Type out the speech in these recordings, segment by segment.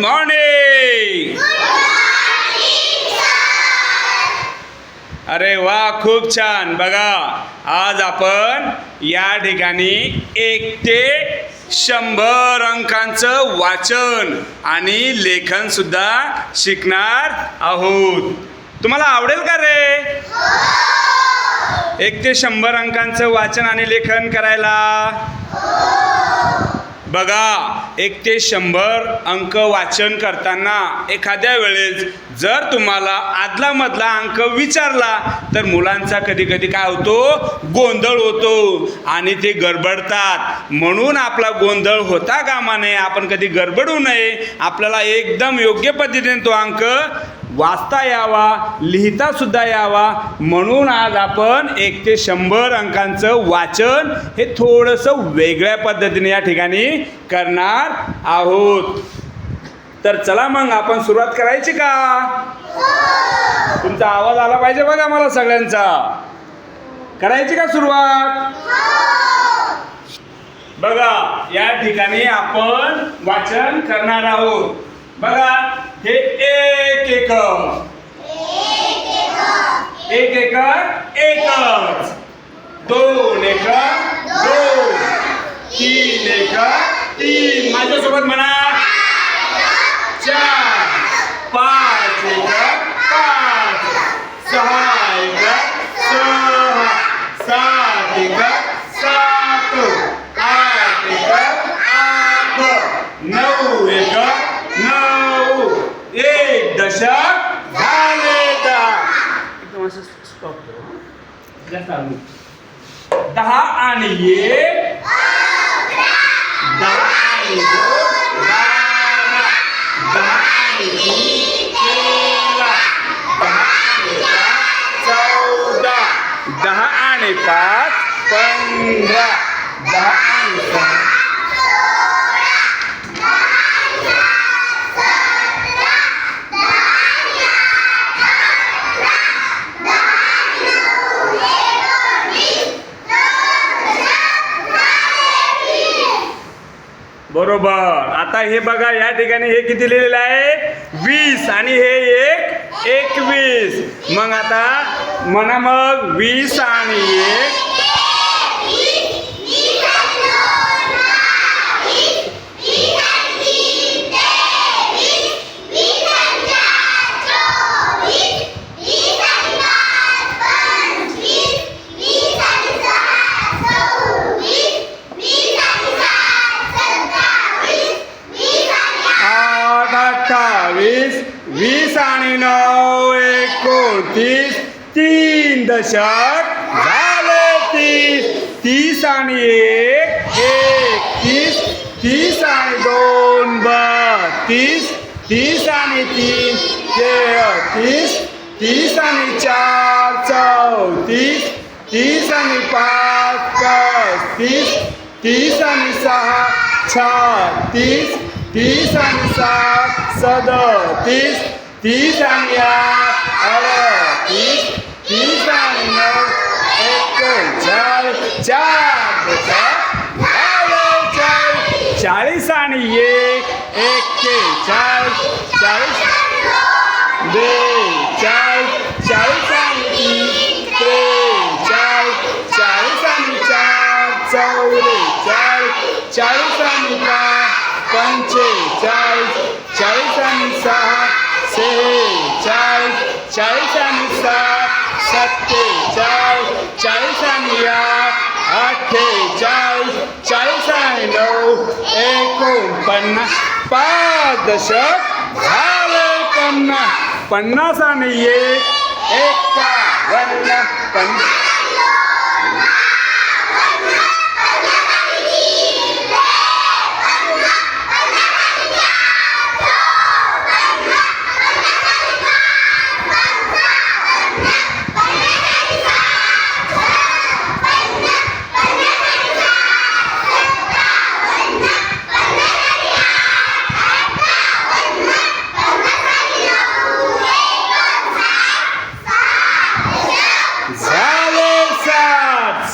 Morning! अरे वा खूप छान. बघा आज आपण या ठिकाणी एक ते शंभर अंकांचं वाचन आणि लेखन सुद्धा शिकणार आहोत. तुम्हाला आवडेल का रे? एक ते शंभर अंकांचं वाचन आणि लेखन करायला? बघा एक ते शंभर अंक वाचन करताना एखाद्या वेळेस जर तुम्हाला आदला मधला अंक विचारला तर मुलांचा कधी कधी काय होतो? गोंधळ होतो आणि ते गडबडतात. म्हणून आपला गोंधळ होता कामा नये आपण कधी गडबडू नये. आपल्याला एकदम योग्य पद्धतीने तो अंक वाचता यावा लिहिता सुद्धा यावा. म्हणून आज आपण एक ते शंभर अंकांचं वाचन हे थोडंसं वेगळ्या पद्धतीने या ठिकाणी करणार आहोत. तर चला मग आपण सुरुवात करायची का? तुमचा आवाज आला पाहिजे बघा मला सगळ्यांचा. करायची का सुरुवात? बघा या ठिकाणी आपण वाचन करणार आहोत. बघा हे एक एकर एक एकर एकच. दोन एकर दोन. तीन एकर तीन. माझ्यासोबत म्हणा. चार. पाच एकर पाच सहा एकर सहा सात एकर सात आठ एकर आठ नऊ एकर नऊ एक दशक झाले दहा. एकदम असं स्टॉप करू दहा आणि एक दहा आणि दोन बारा दहा आणि तीन तेरा दहा आणि चार चौदा. दहा आणि पाच पंधरा. बरोबर. आता हे बघा या ठिकाणी हे किती लिहिलेलं आहे? वीस. आणि हे एक एकवीस. मग आता म्हणा मग वीस आणि एक अठ्ठावीस वीस आणि नऊ एकोणतीस तीन दशक झाले तीस. तीस आणि एक एकतीस तीस आणि दोन बत्तीस तीस आणि तीन तेहतीस तीस आणि चार चौतीस तीस आणि पाच पस्तीस तीस आणि सहा छत्तीस तीस आणि सात सदतीस तीस आणि आठ अडतीस तीस आणि नऊ एकोणचाळीस चार दशक झाले चाळीस चाळीस आणि एक एक्केचाळीस चाळीस बेचाळीस चाळीस आणि तीन त्रेचाळीस चाळीस आणि चार चौवेचाळीस चाळीस आणि पाच पंचेचाळीस चाळीस आणि सहा सेहेचाळीस चाळीस आणि सात सत्तेचाळीस चाळीस आणि आठ अठ्ठेचाळीस चाळीस आणि नऊ एकोणपन्नास. पाच दशक झाले पन्नास. पन्नास आणि एक एकावन्न. पन्नास.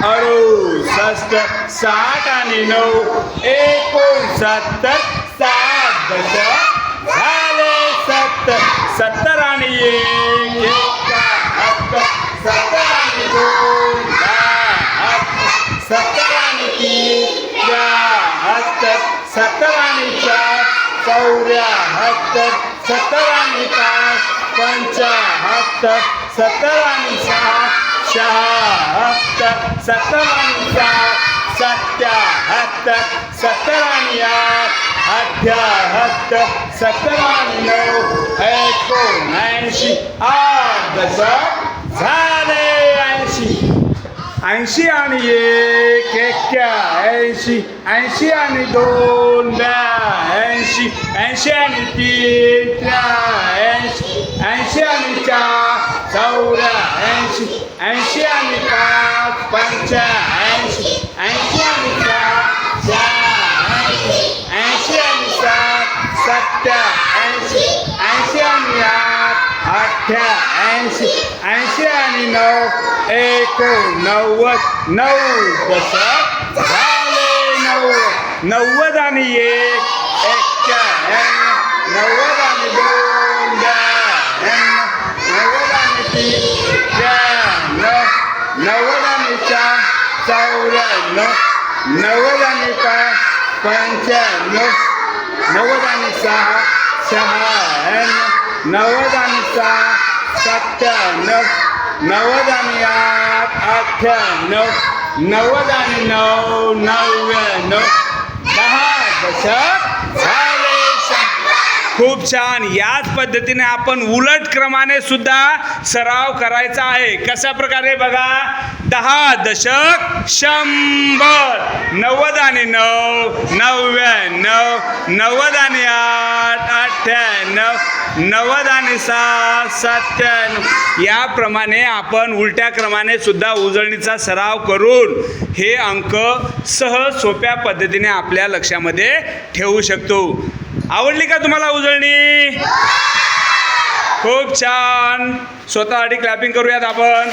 अडुसष्ट साठ आणि नऊ एकोणसत्तर सात दशक झाले सत्तर सत्तर आणि एक सत्तर आणि दोन सत्तर आणि तीन त्र्याहत्तर सत्तर आणि चार चौऱ्याहत्तर सत्तर आणि पाच पंचाहत्तर सत्तर आणि सहा शहात्तर सत्तर आणि सात सत्याहत्तर सत्तर आणि आठ अठ्याहत्तर सत्तर आणि नऊ एकोणऐंशी आठ दशक झाले ऐंशी ऐंशी आणि एक एक्क्याऐंशी ऐंशी आणि दोन ब्याऐंशी ऐंशी आणि तीन त्र्याऐंशी ऐंशी आणि चार चौऱ्याऐंशी ऐंशी आणि पाच पंच्याऐंशी ऐंशी आणि सात शहाऐंशी ऐंशी आणि सात सत्याऐंशी ऐंशी आणि आठ अठ्ठ्याऐंशी ऐंशी आणि नऊ एकोणनव्वद नऊ दशक झाले नव्वद नव्वद आणि एक एक्क्याण्णव नव्वद आणि दोन ब्याण्णव नव्वद आणि तीन त्र्याण्णव नव्वद आणि चार चौऱ्याण्णव नव्वद आणि पाच पंच्याण्णव नव्वद आणि सहा शहाण्णव नव्वद आणि सहा सत्त्याण्णव नव्वद आणि आठ अठ्ठ्याण्णव नव्वद आणि नऊ नव्याण्णव दहा दशक झाले शंभर. खूप छान. याच पद्धतीने आपण उलट क्रमाने सुद्धा सराव करायचा आहे. कशा प्रकारे बघा? दहा दशक शंभर. नव्वद आणि नऊ नव्याण्णव नव्वद आणि आठ अठ्ठ्याण्णव नव्वद आणि सात सत्त्याण्णव. याप्रमाणे आपण उलट्या क्रमाने सुद्धा उजळणीचा सराव करून हे अंक सहज सोप्या पद्धतीने आपल्या लक्षामध्ये ठेवू शकतो. आवडली का तुम्हाला उजळणी? खूप छान. स्वतःसाठी क्लॅपिंग करूयात आपण.